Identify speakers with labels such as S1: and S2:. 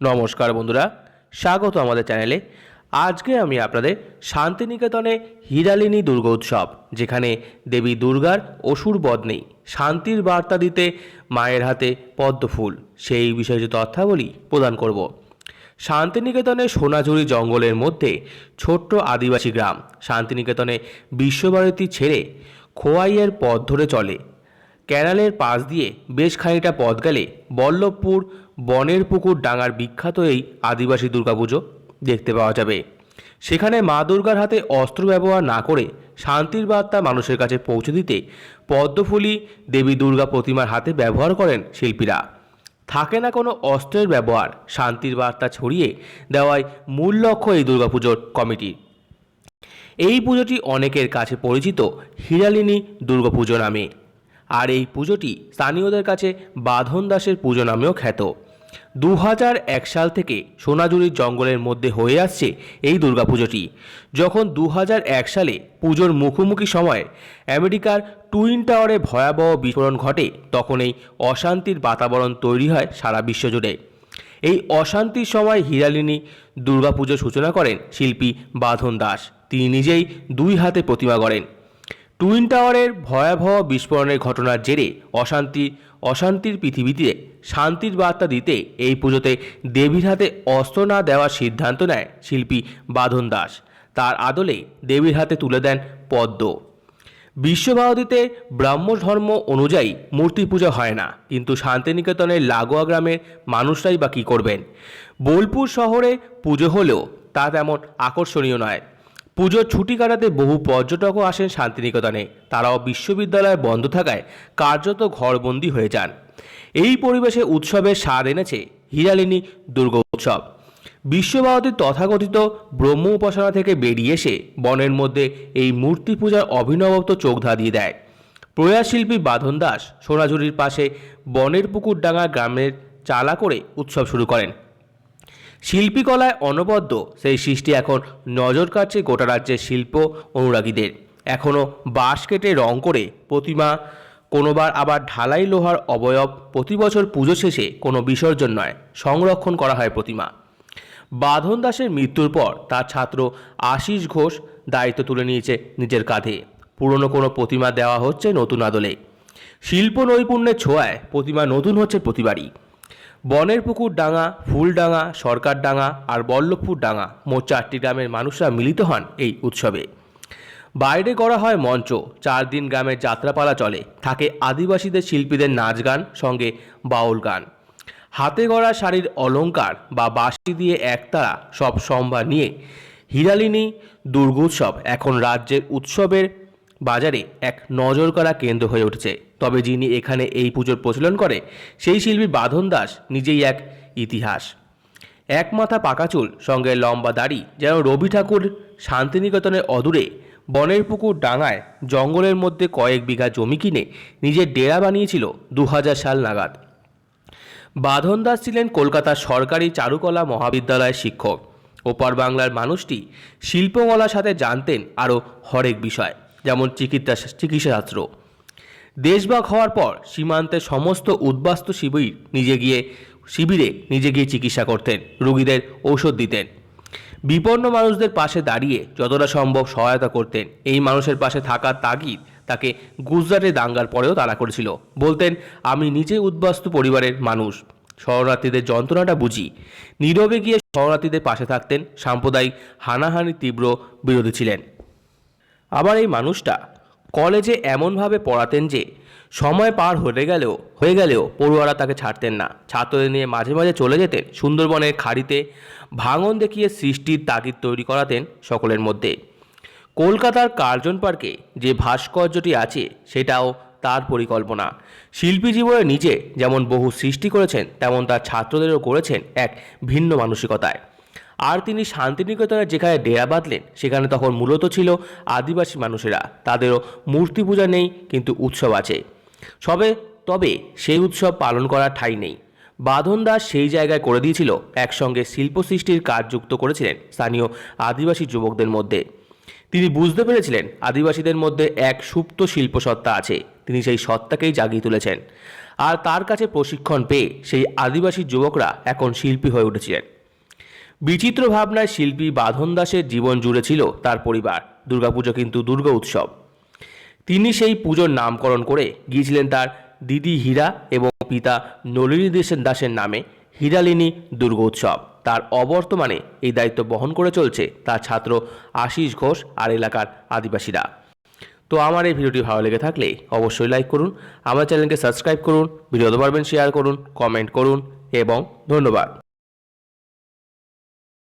S1: নমস্কার বন্ধুরা, স্বাগত আমাদের চ্যানেলে। আজকে আমি আপনাদের শান্তিনিকেতনে হিরালিনী দুর্গা উৎসব, যেখানে দেবী দুর্গার অসুর বধ নেই শান্তির বার্তা দিতে মায়ের হাতে পদ্ম ফুল। সেই বিষয়ে যে তথ্যাবলী প্রদান করব। শান্তিনিকেতনে সোনাঝুরি জঙ্গলের মধ্যে ছোট্ট আদিবাসী গ্রাম, শান্তিনিকেতনে বিশ্বভারতী ছেড়ে খোয়াইয়ের পথ ধরে চলে। ক্যানালের পাশ দিয়ে বেশ খানিকটা পথ গেলে বল্লভপুর বনের পুকুর ডাঙার বিখ্যাত এই আদিবাসী দুর্গাপুজো দেখতে পাওয়া যাবে। সেখানে মা দুর্গার হাতে অস্ত্র ব্যবহার না করে শান্তির বার্তা মানুষের কাছে পৌঁছে দিতে পদ্মফুলি দেবী দুর্গা প্রতিমার হাতে ব্যবহার করেন শিল্পীরা। থাকে না কোনো অস্ত্রের ব্যবহার, শান্তির বার্তা ছড়িয়ে দেওয়াই মূল লক্ষ্য এই দুর্গাপুজোর কমিটি। এই পুজোটি অনেকের কাছে পরিচিত হিরালিনী দুর্গাপুজো নামে। আর এই পুজোটি স্থানীয়দের কাছে বাঁধন দাসের পুজো নামেও খ্যাত। দু সাল থেকে সোনাঝুরির জঙ্গলের মধ্যে হয়ে আসছে এই দুর্গাপুজোটি। যখন দু সালে পুজোর মুখোমুখি সময়ে আমেরিকার টুইন টাওয়ারে ভয়াবহ বিস্ফোরণ ঘটে, তখন এই অশান্তির বাতাবরণ তৈরি হয় সারা বিশ্বজুড়ে এই অশান্তির সময় হিরালিনী দুর্গাপুজোর সূচনা করেন শিল্পী বাঁধন দাস। তিনি নিজেই দুই হাতে প্রতিমা গড়েন। টুইন টাওয়ারের ভয়াবহ বিস্ফোরণের ঘটনার জেরে অশান্তি, অশান্তির পৃথিবীতে শান্তির বার্তা দিতে এই পুজোতে দেবীর হাতে অস্ত্র না দেওয়ার সিদ্ধান্ত নেয় শিল্পী বাঁধন দাস। তার আদলে দেবীর হাতে তুলে দেন পদ্ম। বিশ্বভারতীতে ব্রাহ্ম ধর্ম অনুযায়ী মূর্তি পূজা হয় না, কিন্তু শান্তিনিকেতনের লাগোয়া গ্রামের মানুষরাই বা কী করবেন? বোলপুর শহরে পুজো হলেও তা তেমন আকর্ষণীয় নয়। পুজোর ছুটি কাটাতে বহু পর্যটকও আসেন শান্তিনিকেতনে। তারাও বিশ্ববিদ্যালয় বন্ধ থাকায় কার্যত ঘরবন্দি হয়ে যান। এই পরিবেশে উৎসবের স্বাদ এনেছে হিরালিনী দুর্গা উৎসব। বিশ্বভারতীর তথাকথিত ব্রহ্ম উপাসনা থেকে বেরিয়ে এসে বনের মধ্যে এই মূর্তি পূজার অভিনবত্ব চোখ ধাঁধিয়ে দেয় প্রয়াস শিল্পী বাঁধন দাস সোনাঝুরির পাশে বনের পুকুর ডাঙ্গা গ্রামের চালা করে উৎসব শুরু করেন। শিল্পীকলায় অনবদ্য, সেই সৃষ্টি এখন নজর কাটছে গোটা রাজ্যের শিল্প অনুরাগীদের। এখনও বাঁশ কেটে রং করে প্রতিমা, কোনোবার আবার ঢালাই লোহার অবয়ব প্রতি বছর পুজো শেষে কোনো বিসর্জন নয়, সংরক্ষণ করা হয় প্রতিমা। বাঁধন দাসের মৃত্যুর পর তার ছাত্র আশিস ঘোষ দায়িত্ব তুলে নিয়েছে নিজের কাঁধে। পুরনো কোনো প্রতিমা দেওয়া হচ্ছে নতুন আদলে। শিল্প নৈপুণ্যের ছোঁয়ায় প্রতিমা নতুন হচ্ছে প্রতিবারই। বনের পুকুর ডাঙা ফুলডাঙ্গা সরকার ডাঙা আর বল্লভপুর ডাঙা মোট চারটি গ্রামের মানুষরা মিলিত হন এই উৎসবে। বাইরে করা হয় মঞ্চ, চার দিন গ্রামের যাত্রাপালা চলে, থাকে আদিবাসীদের শিল্পীদের নাচ গান, সঙ্গে বাউল গান। হাতে গড়া শাড়ির অলংকার বা বাঁশি দিয়ে একতারা সব সম্ভার নিয়ে, হিরালিনী দুর্গোৎসব এখন রাজ্যের উৎসবের বাজারে এক নজর করা কেন্দ্র হয়ে উঠেছে। তবে যিনি এখানে এই পুজোর প্রচলন করে, সেই শিল্পী বাঁধন দাস নিজেই এক ইতিহাস। এক মাথা পাকা চুল, সঙ্গে লম্বা দাড়ি, যেন রবি ঠাকুর শান্তিনিকেতনের অদূরে বনের পুকুর ডাঙায় জঙ্গলের মধ্যে কয়েক বিঘা জমি কিনে নিজের ডেরা বানিয়েছিল দু হাজার সাল নাগাদ। বাঁধন দাস ছিলেন কলকাতার সরকারি চারুকলা মহাবিদ্যালয়ের শিক্ষক। ওপার বাংলার মানুষটি শিল্পকলার সাথে জানতেন আরও হরেক বিষয়। যেমন চিকিৎসা চিকিৎসাশাস্ত্র। দেশভাগ হওয়ার পর সীমান্তে সমস্ত উদ্বাস্তু শিবির নিজে গিয়ে, শিবিরে নিজে গিয়ে চিকিৎসা করতেন, রোগীদের ঔষধ দিতেন। বিপন্ন মানুষদের পাশে দাঁড়িয়ে যতটা সম্ভব সহায়তা করতেন। এই মানুষের পাশে থাকার তাগিদ তাকে গুজরাটে দাঙ্গার পরেও তাড়া করেছিল। বলতেন, আমি নিজে উদ্বাস্তু পরিবারের মানুষ। শরণার্থীদের যন্ত্রণাটা বুঝি। নীরবে গিয়ে শরণার্থীদের পাশে থাকতেন সাম্প্রদায়িক হানাহানি তীব্র বিরোধী ছিলেন। আবার এই মানুষটা কলেজে এমনভাবে পড়াতেন যে সময় পার হয়ে গেলেও হয়ে গেলেও পড়ুয়ারা তাকে ছাড়তেন না। ছাত্রদের নিয়ে মাঝে মাঝে চলে যেতেন সুন্দরবনের খাড়িতে, ভাঙন দেখিয়ে সৃষ্টির তাগিদ তৈরি করাতেন সকলের মধ্যে। কলকাতার কার্জন পার্কে যে ভাস্কর্যটি আছে, সেটাও তার পরিকল্পনা। শিল্পী জীবনে নিজে যেমন বহু সৃষ্টি করেছেন, তেমন তার ছাত্রদেরও করেছেন এক ভিন্ন মানসিকতায়। আর তিনি শান্তিনিকেতনে যেখানে ডেরা বাঁধলেন, সেখানে তখন মূলত ছিল আদিবাসী মানুষেরা। তাদেরও মূর্তি পূজা নেই, কিন্তু উৎসব আছে। সবে, তবে সেই উৎসব পালন করার ঠাঁই নেই। বাঁধন দাস সেই জায়গায় করে দিয়েছিল, একসঙ্গে শিল্প সৃষ্টির কাজ যুক্ত করেছিলেন স্থানীয় আদিবাসী যুবকদের মধ্যে। তিনি বুঝতে পেরেছিলেন আদিবাসীদের মধ্যে এক সুপ্ত শিল্পসত্তা আছে। তিনি সেই সত্তাকেই জাগিয়ে তুলেছেন। আর তার কাছে প্রশিক্ষণ পেয়ে সেই আদিবাসী যুবকরা এখন শিল্পী হয়ে উঠেছিলেন। বিচিত্র ভাবনায় শিল্পী বাঁধন দাসের জীবন জুড়ে ছিল তার পরিবার। দুর্গাপুজো কিন্তু দুর্গা উৎসব। তিনি সেই পুজোর নামকরণ করে গিয়েছিলেন তার দিদি হীরা এবং পিতা নলিনী দেশের দাসের নামে হীরালিনী দুর্গোৎসব তার অবর্তমানে এই দায়িত্ব বহন করে চলছে তার ছাত্র আশিস ঘোষ আর এলাকার আদিবাসীরা। তো আমার এই ভিডিওটি ভালো লেগে থাকলে অবশ্যই লাইক করুন, আমার চ্যানেলকে সাবস্ক্রাইব করুন ভিডিও পারবেন শেয়ার করুন কমেন্ট করুন এবং ধন্যবাদ।